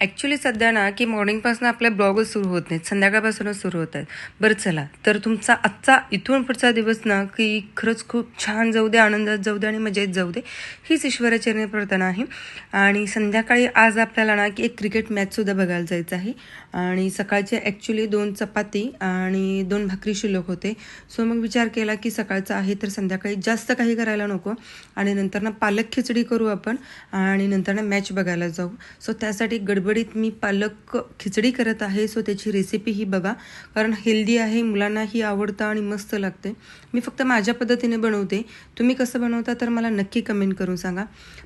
Actually सध्या ना की मॉर्निंगपासून आपले ब्लॉगच सुरू होत नाहीत. संध्याकाळपासूनच सुरू होत आहेत. बरं चला. तर तुमचा आजचा इथून पुढचा दिवस ना की खरंच खूप छान जाऊ दे आनंदात जाऊ दे आणि मजेत जाऊ दे हीच ईश्वराचरणी प्रार्थना आहे. आणि संध्याकाळी आज आपल्याला ना की एक क्रिकेट मॅचसुद्धा बघायला जायचं आहे. आणि सकाळचे ॲक्च्युली दोन चपाती आणि दोन भाकरी शिल्लक होते. सो मग विचार केला की सकाळचं आहे तर संध्याकाळी जास्त काही करायला नको. आणि नंतर ना पालक खिचडी करू आपण आणि नंतर ना मॅच बघायला जाऊ. सो त्यासाठी गडबड गडबडीत मी पालक खिचडी करत आहे सो त्याची रेसिपी ही बघा. कारण हेल्दी आहे मुलांनाही आवडतं आणि मस्त लागते. मी फक्त माझ्या पद्धतीने बनवते. तुम्ही कसं बनवता तर मला नक्की कमेंट करून सांगा.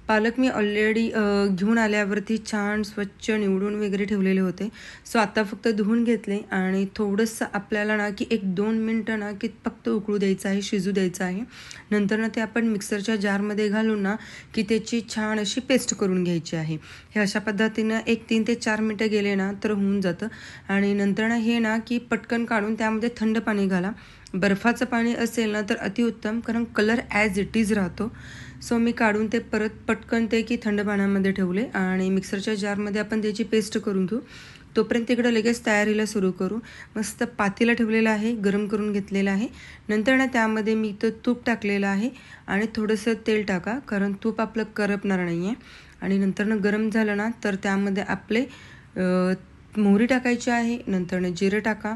पालक मी ऑलरेडी घेऊन आल्यावरती छान स्वच्छ निवडून वगैरे ठेवलेले होते. सो आता फक्त धुवून घेतले आणि थोडंसं आपल्याला ना की एक दोन मिनटं ना की फक्त उकळू द्यायचं आहे शिजू द्यायचं आहे. नंतर ना ते आपण मिक्सरच्या जारमध्ये घालून ना की त्याची छान अशी पेस्ट करून घ्यायची आहे. हे अशा पद्धतीनं एक तीन ते चार मिनटं गेले ना तर होऊन जातं. आणि नंतर ना हे ना की पटकन काढून त्यामध्ये थंड पाणी घाला. बर्फाचं पाणी असेल ना तर अतिउत्तम कारण कलर ॲज इट इज राहतो. सो मी काढून ते परत पटकन ते की थंड पाण्यामध्ये ठेवले. आणि मिक्सरच्या जारमध्ये आपण त्याची पेस्ट करून घेऊ. तोपर्यंत तिकडं लगेच तयारीला सुरू करू. मस्त पातीला ठेवलेलं आहे गरम करून घेतलेलं आहे. नंतर ना त्यामध्ये मी इथं तूप टाकलेलं आहे. आणि थोडंसं तेल टाका कारण तूप आपलं करपणार नाही आहे आणि नंतरनं गरम झालं ना तर त्यामध्ये आपले मोहरी टाकायची आहे नंतरनं जिरं टाका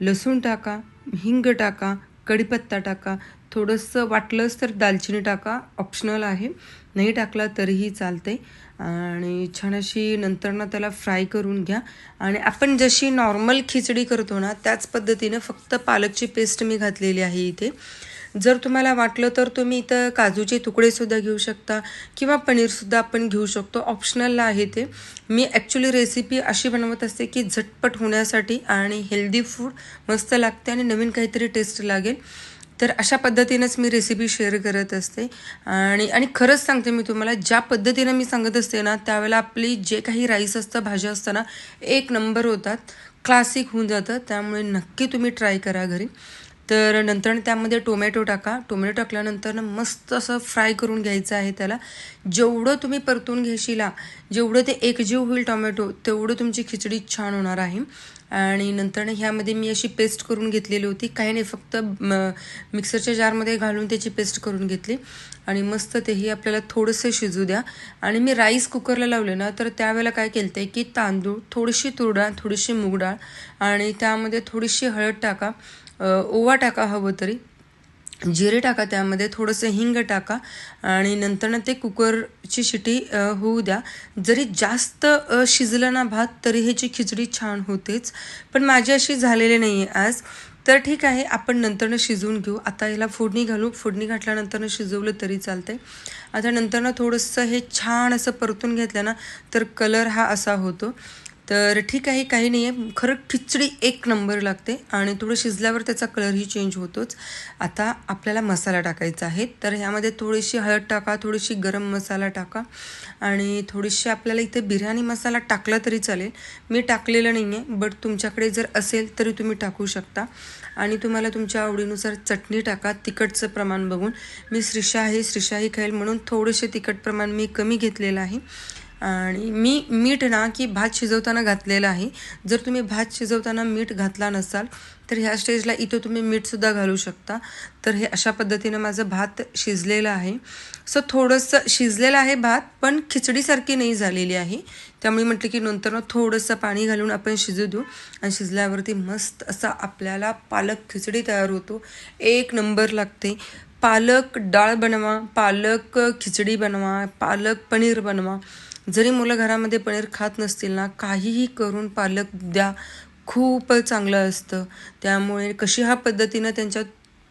लसूण टाका हिंग टाका कढीपत्ता टाका थोडंसं वाटलंच तर दालचिनी टाका ऑप्शनल आहे. नाही टाकला तरीही चालते आणि छान अशी नंतरनं त्याला फ्राय करून घ्या. आणि आपण जशी नॉर्मल खिचडी करतो ना त्याच पद्धतीनं फक्त पालकची पेस्ट मी घातलेली आहे इथे. जर तुम्हाला वाटलं तर तुम्ही इथं काजूचे तुकडेसुद्धा घेऊ शकता किंवा पनीरसुद्धा आपण घेऊ शकतो. ऑप्शनलला आहे ते. मी ॲक्च्युली रेसिपी अशी बनवत असते की झटपट होण्यासाठी आणि हेल्दी फूड मस्त लागते आणि नवीन काहीतरी टेस्ट लागेल. तर अशा पद्धतीनंच मी रेसिपी शेअर करत असते. आणि आणि खरंच सांगते मी तुम्हाला ज्या पद्धतीनं मी सांगत असते ना त्यावेळेला आपली जे काही राईस असतं भाज्या असतं ना एक नंबर होतात. क्लासिक होऊन जातं. त्यामुळे नक्की तुम्ही ट्राय करा घरी. तर नंतर त्यामध्ये टोमॅटो टाका. टोमॅटो टाकल्यानंतर मस्त असं फ्राय करून घ्यायचं आहे त्याला. जेवढं तुम्ही परतून घेशीला जेवढं ते एकजीव होईल टोमॅटो तेवढं तुमची खिचडी छान होणार आहे. आणि नंतर ह्यामध्ये मी अशी पेस्ट करून घेतलेली होती. काही नाही फक्त मिक्सरच्या जारमध्ये घालून त्याची पेस्ट करून घेतली. आणि मस्त तेही आपल्याला थोडंसं शिजू द्या. आणि मी राईस कुकरला लावले ना तर त्यावेळेला काय केलं आहे की तांदूळ थोडीशी तुरडाळ थोडीशी मुगडाळ आणि त्यामध्ये थोडीशी हळद टाका. ओवा टाका हवं तरी. जिरे टाका त्यामध्ये थोडंसं हिंग टाका आणि नंतर ते कुकरची शिटी होऊ द्या. जरी जास्त शिजलं ना भात तरी ह्याची खिचडी छान होतेच. पण माझी अशी झालेली नाही आहे आज. तर ठीक आहे आपण नंतरनं शिजवून घेऊ. आता याला फोडणी घालू. फोडणी घातल्यानंतरनं शिजवलं तरी चालते आता नंतरनं थोडंसं हे छान असं परतून घेतलं ना तर कलर हा असा होतो. तर ठीक आहे काही नाही आहे खरं खिचडी एक नंबर लागते आणि थोडं शिजल्यावर त्याचा कलरही चेंज होतोच. आता आपल्याला मसाला टाकायचा आहे. तर ह्यामध्ये थोडीशी हळद टाका थोडीशी गरम मसाला टाका आणि थोडीशी आपल्याला इथे बिर्याणी मसाला टाकला तरी चालेल. मी टाकलेलं नाही आहे बट तुमच्याकडे जर असेल तरी तुम्ही टाकू शकता. आणि तुम्हाला तुमच्या आवडीनुसार चटणी टाका तिखटचं प्रमाण बघून. मी श्रीशाही श्रीशाही खाईल म्हणून थोडेसे तिखट प्रमाण मी कमी घेतलेलं आहे. आणि मी मीठ ना की भात शिजवताना घातलेलं आहे. जर तुम्ही भात शिजवताना मीठ घातला नसाल तर ह्या स्टेजला इथं तुम्ही मीठसुद्धा घालू शकता. तर हे अशा पद्धतीनं माझं भात शिजलेलं आहे. सो थोडंसं शिजलेलं आहे भात पण खिचडीसारखी नाही झालेली आहे. त्यामुळे म्हटलं की नंतर थोडंसं पाणी घालून आपण शिजू देऊ. आणि शिजल्यावरती मस्त असा आपल्याला पालक खिचडी तयार होतो. एक नंबर लागते. पालक डाळ बनवा पालक खिचडी बनवा पालक पनीर बनवा. जरी मुलं घरामध्ये पनीर खात नसतील ना काहीही करून पालक द्या. खूप चांगलं असतं. त्यामुळे कशी हा पद्धतीनं त्यांच्या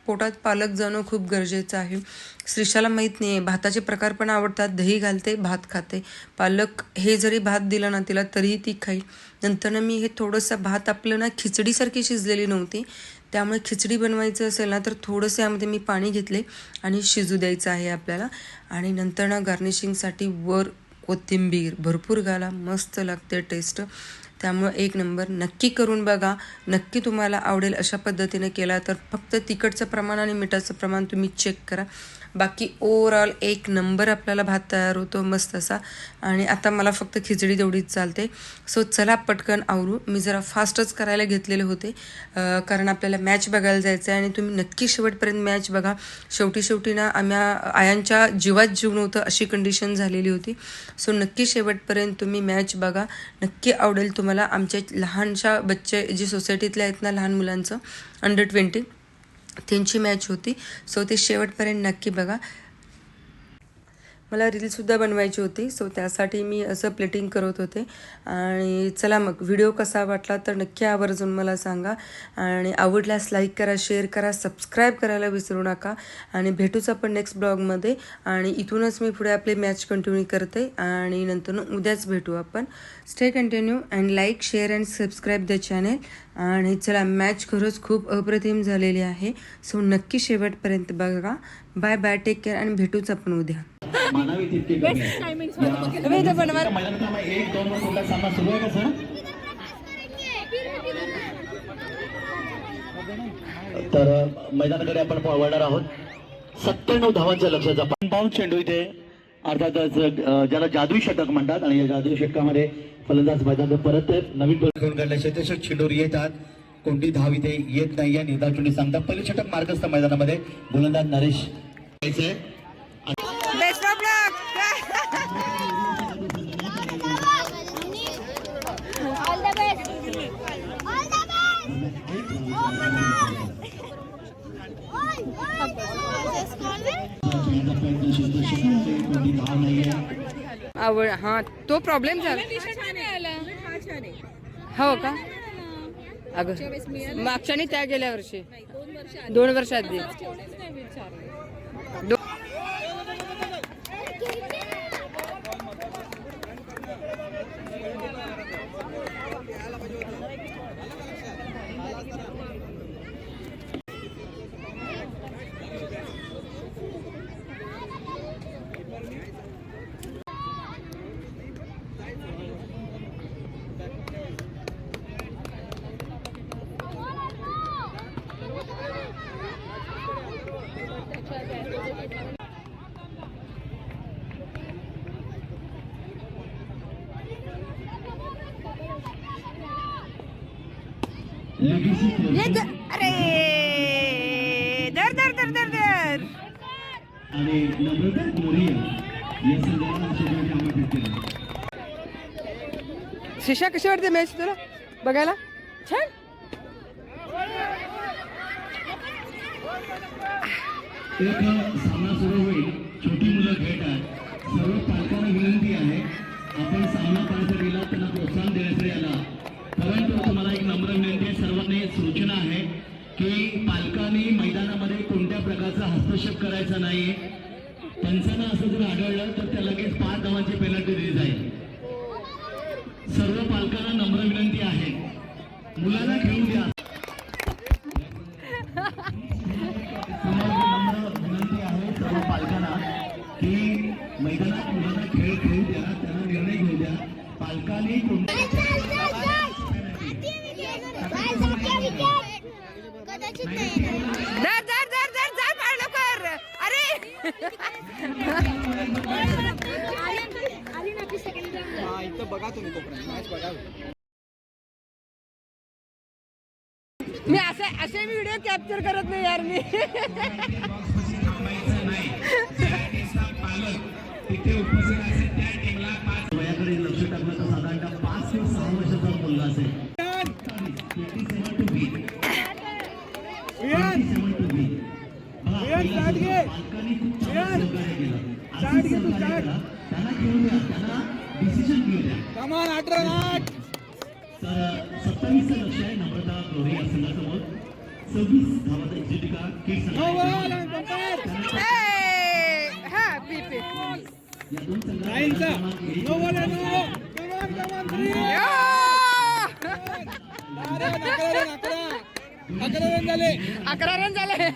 पोटात पालक जाणं खूप गरजेचं आहे. श्रीषाला माहीत नाही आहे भाताचे प्रकार पण आवडतात. दही घालते भात खाते. पालक हे जरी भात दिला ना तिला तरीही ती खाईल. नंतर मी हे थोडंसं भात आपलं ना खिचडीसारखी शिजलेली नव्हती. त्यामुळे खिचडी बनवायचं असेल ना तर थोडंसं यामध्ये मी पाणी घेतले आणि शिजू द्यायचं आहे आपल्याला. आणि नंतर ना गार्निशिंगसाठी वर कोथिंबीर भरपूर घाला मस्त लागते टेस्ट त्यामुळं एक नंबर नक्की करून बघा. नक्की तुम्हाला आवडेल अशा पद्धतीने केला तर फक्त तिखटचं प्रमाण आणि मिठाचं प्रमाण तुम्ही चेक करा. बाकी ओवरऑल एक नंबर आपल्याला भात तयार होतो मस्त असा. आणि आता मला फक्त खिचडी तेवढीच चालते. सो चला पटकन आवरू. मी जरा फास्टच करायला घेतलेले होते. कारण आपल्याला मॅच बघायला जायचं आहे आणि तुम्ही नक्की शेवटपर्यंत मॅच बघा. शेवटी शेवटी ना आम्हा आयांच्या जीवात जीव नव्हतं अशी कंडिशन झालेली होती. सो नक्की शेवटपर्यंत तुम्ही मॅच बघा. नक्की आवडेल तुम्हाला आमच्या लहानशा बच्चे जे सोसायटीतले आहेत ना लहान मुलांचं अंडर ट्वेंटी त्यांची मॅच होती. सो ते शेवटपर्यंत नक्की बघा. मला रीलसुद्धा बनवायची होती. सो त्यासाठी मी असं प्लेटिंग करत होते. आणि चला मग व्हिडिओ कसा वाटला तर नक्की आवर्जून मला सांगा. आणि आवडल्यास लाईक करा शेअर करा सबस्क्राईब करायला विसरू नका. आणि भेटूच आपण नेक्स्ट ब्लॉगमध्ये आणि इथूनच मी पुढे आपले मॅच कंटिन्यू करते. आणि नंतर उद्याच भेटू आपण. Stay continue and like share and subscribe the channel आणि चला मॅच खरंच खूप अप्रतिम झालेली आहे. सो नक्की शेवटपर्यंत बघा. बाय बाय टेक केअर आणि भेटूच आपण उद्या. तर मैदानाकडे आपण वळणार आहोत. सत्त्याण्णव धावांच्या लक्षाचा पाऊन चेंडू इथे अर्थातच ज्याला जादुई षटक म्हणतात आणि या जादुई षटकामध्ये फलंदाज मैदानात परत नवीन बॉल घेऊन काढल्याशिवाय तसे चेंडूवर येतात. कोणती धाव इथे येत नाही. या चेंडू सांगतात पहिलं षटक मार्गस्थ मैदानामध्ये गोलंदाज नरेश. आवड हा तो प्रॉब्लेम झाला. हो का? अगं मागच्या आणि त्या गेल्या वर्षी. दोन वर्ष द- अरे! दर दर दर दर दर आणि नम्रता मोरिया या संघाला आशीर्वाद आम्ही भेटतील शिशा कशी वाटते मॅच तुला? बघायला? छान! एक सामना सुरू होईल. छोटी मुलं खेळतात सर्व पालकांना विनंती आहे आपण सामना पाहायचा गेला त्यांना प्रोत्साहन देण्यासाठी याला परंतु तुम्हाला एक नम्र विनंती आहे सर्वांना एक सूचना आहे की पालकांनी मैदानामध्ये कोणत्या प्रकारचा हस्तक्षेप करायचा नाही पंचांना असं जर आढळलं तर त्या लगेच पाच धावांची पेनल्टी दिली जाईल. सर्व पालकांना नम्र विनंती आहे. मुलांना खेळून द्या. मी असे असे व्हिडिओ कॅप्चर करत नाही यार मी. उपस्थित खूप चांगलं सहकार्य केलं. असंच सहकार्य करा. त्यांना खेळू द्या त्यांना डिसिजन घेऊ द्या तर सत्तावीसचं लक्ष आहे नम्रता गौरी या संघासमोर सव्वीस धावाचा एक्झिटिका किड संघ पी पी या दोन संघांचा क्रमांक एक. अकरा रन झाले.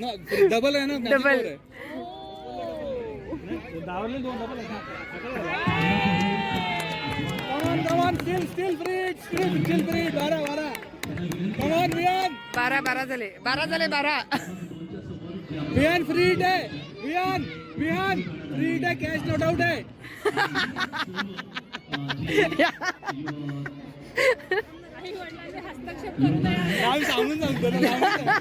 डबल आहे ना डबल बारा बारा. झाले. बारा झाले बारा. Vihaan free day Vihaan Vihaan free day cash no doubt आहे. आम्ही. सांगून सांगतो ना, सांगून सांगतो.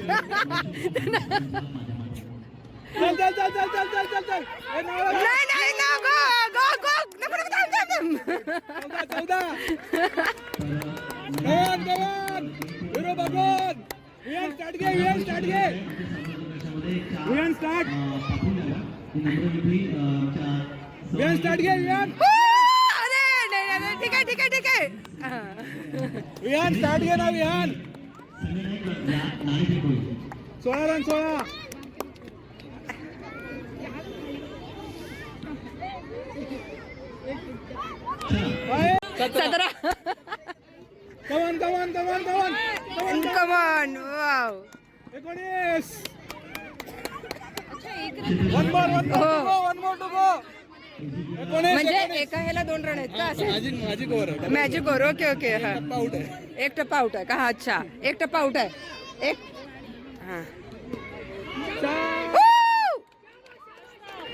चल चल चल चल चल चल चल चल. ए, नावा, नाही नाही ना गो गो गो. नको नको थांब, थांब, थांब. चौदा चौदा. गवन गवन हिरो भगवान विहान स्टार्ट घे विहान स्टार्ट घे. विहान स्टार्ट विहान स्टार्ट घे विहान हो, अरे नाही नाही, नाही ठीक आहे ठीक आहे ठीक आहे. विहान स्टार्ट घे ना विहान. सोळा रन सोळा. सतरा. कमान come on come on come on come on come on wow एकोणीस. One more one more to go one more to go एकोणीस म्हणजे. एका ह्याला दोन रन आहेत का असे? मॅजिक ओव्हर ओके ओके हा. आहे. एक टप्पा आउट आहे का? हा अच्छा. एक टप्पा आउट आहे. एक हा.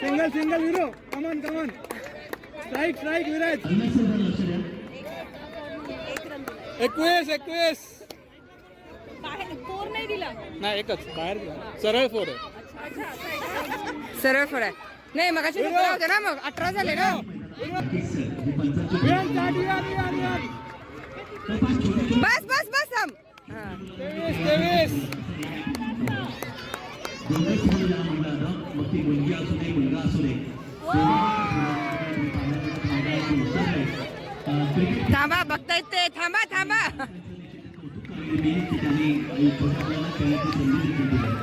सिंगल सिंगल विरो कमान कमान स्ट्राईक स्ट्राईक विराज एकवीस एकवीस. फोर नाही दिला. नाही एकच. बाहेर दिला. सरळ फोर आहे. सरळ फळ आहे. नाही मग अशी होते ना मग. अठरा झाले ना. बस बस बस थांब. थांबा बघता येते थांबा थांबा.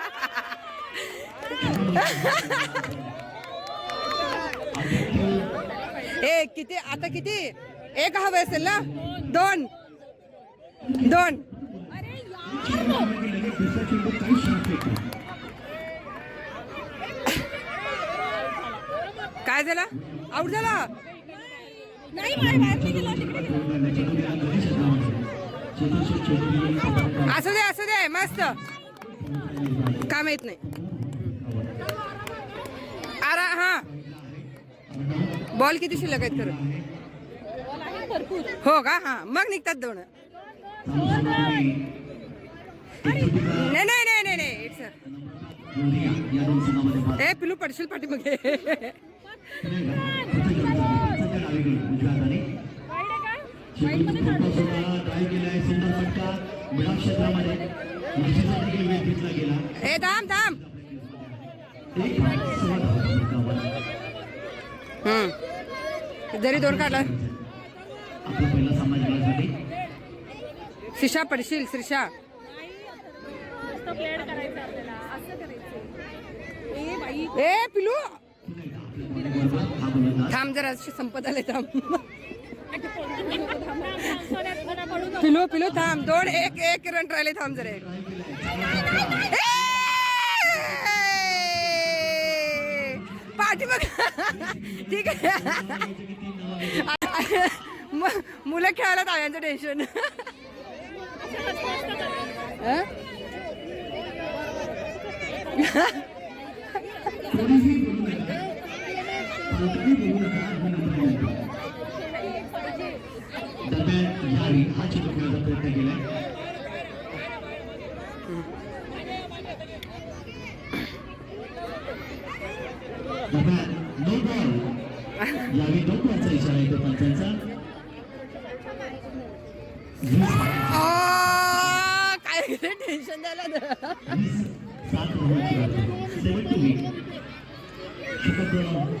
ए किती आता किती? एक हवं असेल ना? दोन. दोन. काय झालं? आउट झाला? असू दे असू दे मस्त. काम येत नाही. बारा हा. बॉल किती शिल्लक आहेत खरं? हो का? हा. मग निघतात दोन. नाही नाही नाही नाही नाही. ए पिलू पडशील पाठी मग ए थांब थांब. जरी दोन काढला. श्रीषा पडशील श्रीषा. ए पिलू. थांब जरा संपत आले थांब. पिलू पिलू थांब. दोन एक एक रन राहिले थांब जरा. पाठीमाग. ठीक आहे. मुलं खेळायला ताव्यांचं टेन्शन हा चित्रपटाचा प्रयत्न काय टेन्शन शुभक्रम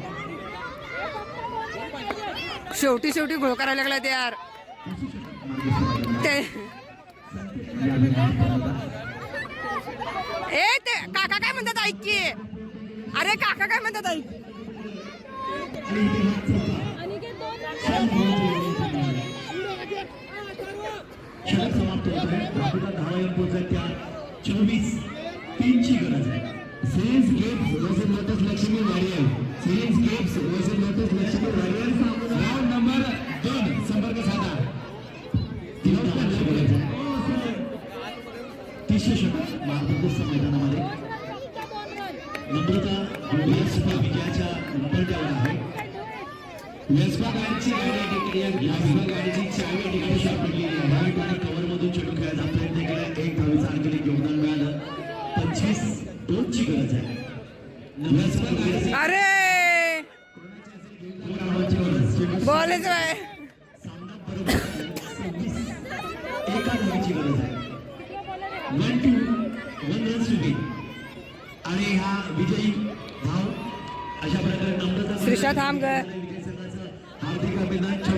शेवटी शेवटी घोळ करायला लागला ते यार. ते ए ते काका काय म्हणतात ऐक की? अरे काका काय म्हणतात ऐक? षटक समाप्त होत आहे धावपटा धावा येऊन त्या. चोवीस तीनची गरज आहे. Series games versus lotus Lakshmi warrior series games versus lotus Lakshmi warrior round number दोन संपर्क साधा. तिसरे षटक महाप्रदेश मैदानामध्ये नम्रता विलासपा विजयाच्या नंबरच्यावर आहे. वेस्पा गाडीची गाडी या ठिकाणी गाडीची चावी या ठिकाणी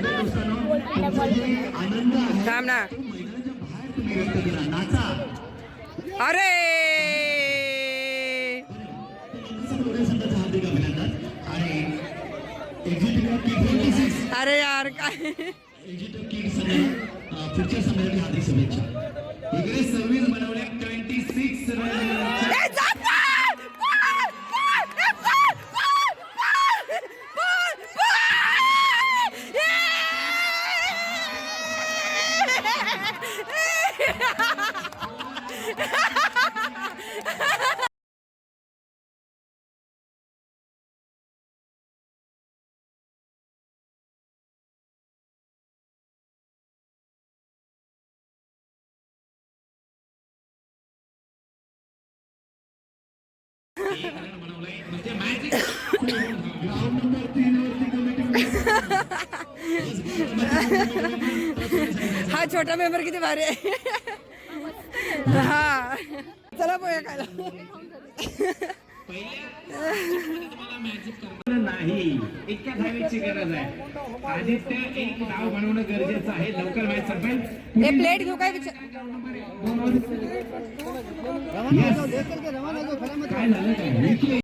दोस्तांनो तुमचा जे आनंद आहे थांब ना. अरे छोट्या संघाचं हार्दिक अभिनंदन आणि एक्झिक्युटिव्ह की ट्वेंटी सिक्स अरे यार काय? एक्झिक्युटिव्ह संघाला हार्दिक शुभेच्छा. हा छोटा मेंबर किती भारी आहे. हा. चला पोया खायला. नाही इतक्या धावेची गरज आहे. आदित्य एक धाव बनवणं गरजेचं आहे लवकर मॅच संपेल हे प्लेट घेऊ काय विचार? काय झालं काय?